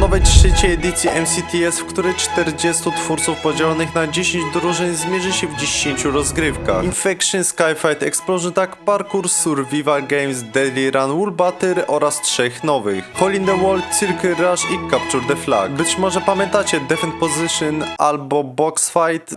nowej trzeciej edycji MCTS, w której 40 twórców podzielonych na 10 drużyn zmierzy się w 10 rozgrywkach. Infection, Skyfight, Explosion Attack, Parkour, Survival Games, Deadly Run, Wool Battle oraz trzech nowych. Hole in the Wall, Circle Rush i Capture the Flag. Być może pamiętacie Defend Position albo Box Fight.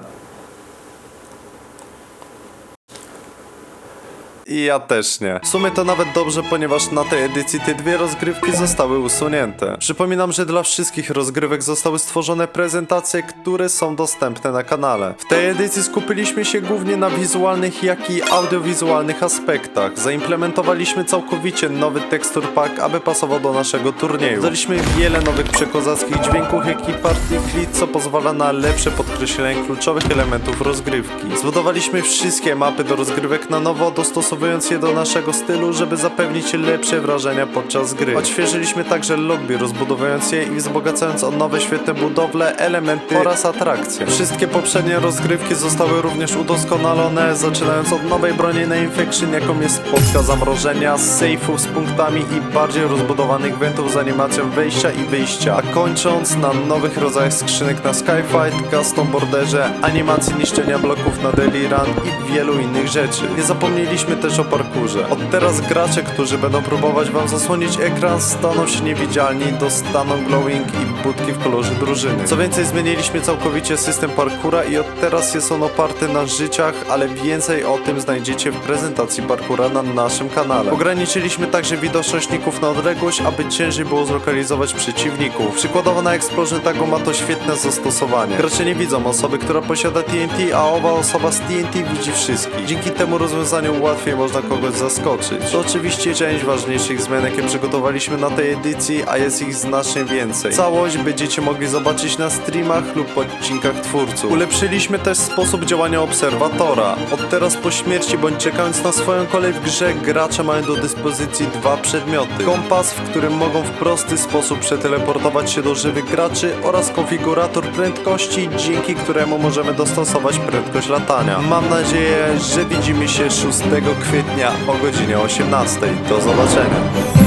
I ja też nie. W sumie to nawet dobrze, ponieważ na tej edycji te dwie rozgrywki zostały usunięte. Przypominam, że dla wszystkich rozgrywek zostały stworzone prezentacje, które są dostępne na kanale. W tej edycji skupiliśmy się głównie na wizualnych, jak i audiowizualnych aspektach. Zaimplementowaliśmy całkowicie nowy tekstur pack, aby pasował do naszego turnieju. Dodaliśmy wiele nowych przekozackich dźwięków, jak i party clip, co pozwala na lepsze podkreślenie kluczowych elementów rozgrywki. Zbudowaliśmy wszystkie mapy do rozgrywek na nowo, dostosowując je do naszego stylu, żeby zapewnić lepsze wrażenia podczas gry. Odświeżyliśmy także lobby, rozbudowując je i wzbogacając o nowe świetne budowle, elementy oraz atrakcje. Wszystkie poprzednie rozgrywki zostały również udoskonalone, zaczynając od nowej broni na Infection, jaką jest podka zamrożenia, safe'ów z punktami i bardziej rozbudowanych wentów z animacją wejścia i wyjścia, a kończąc na nowych rodzajach skrzynek na Skyfight, custom borderze, animacji niszczenia bloków na Daily Run i wielu innych rzeczy. Nie zapomnieliśmy też o parkurze. Od teraz gracze, którzy będą próbować wam zasłonić ekran, staną się niewidzialni, dostaną glowing i budki w kolorze drużyny. Co więcej, zmieniliśmy całkowicie system parkura i od teraz jest on oparty na życiach, ale więcej o tym znajdziecie w prezentacji parkura na naszym kanale. Ograniczyliśmy także widoczność ników na odległość, aby ciężej było zlokalizować przeciwników. Przykładowo na Explosion Tagu ma to świetne zastosowanie. Gracze nie widzą osoby, która posiada TNT, a owa osoba z TNT widzi wszystkich. Dzięki temu rozwiązaniu łatwiej można kogoś zaskoczyć. To oczywiście część ważniejszych zmian, jakie przygotowaliśmy na tej edycji, a jest ich znacznie więcej. Całość będziecie mogli zobaczyć na streamach lub odcinkach twórców. Ulepszyliśmy też sposób działania obserwatora. Od teraz po śmierci bądź czekając na swoją kolej w grze, gracze mają do dyspozycji dwa przedmioty. Kompas, w którym mogą w prosty sposób przeteleportować się do żywych graczy oraz konfigurator prędkości, dzięki któremu możemy dostosować prędkość latania. Mam nadzieję, że widzimy się 6 kwietnia o godzinie 18. Do zobaczenia.